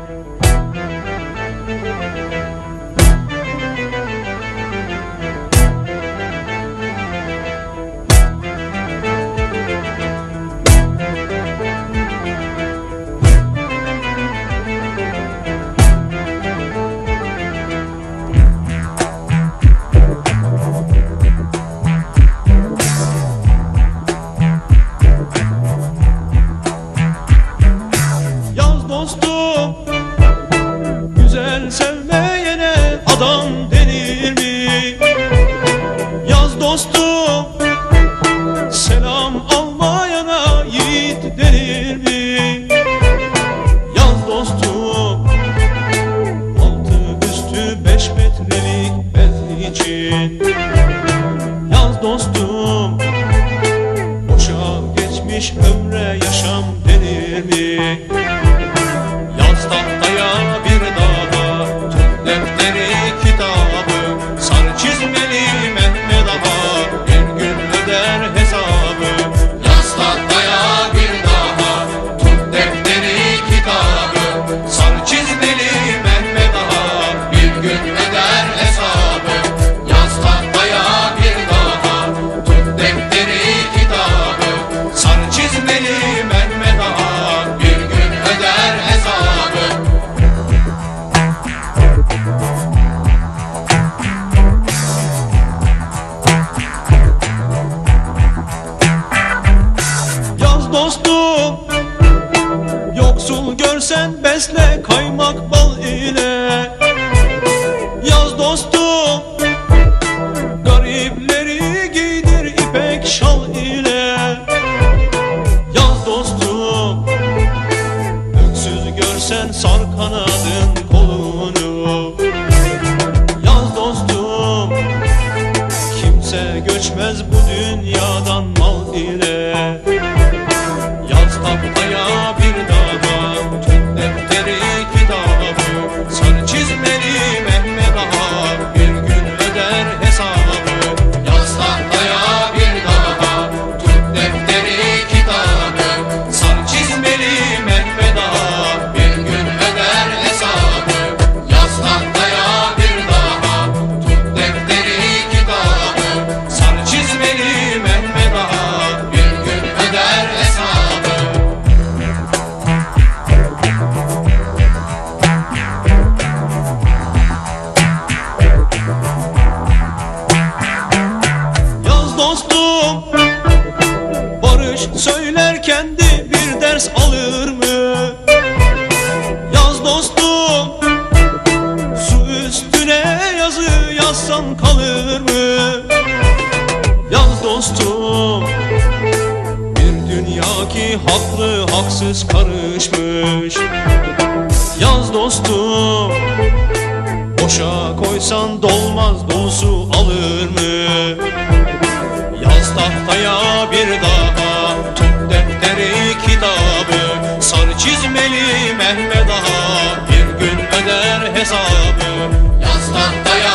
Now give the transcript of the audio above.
Yaz Güzel sevmeyene adam denir mi? Yaz dostum Selam almayana yiğit denir mi? Yaz dostum Altı üstü beş metrelik bez için Yaz dostum Boşa geçmiş ömre yaşam denir mi? Kaymak bal ile Yaz dostum. Garipleri giydir ipek şal ile Yaz dostum. Öksüz görsen sar kanadın kolunu. Yaz dostum. Kimse göçmez bu dünyadan mal ile Barış söylerken de bir ders alır mı? Yaz dostum Su üstüne yazı yazsan kalır mı? Yaz dostum Bir dünya ki haklı haksız karışmış Yaz dostum Boşa koysan dolmaz dolusu alır mı? Yaz tahtaya hesabı Yastan dayan.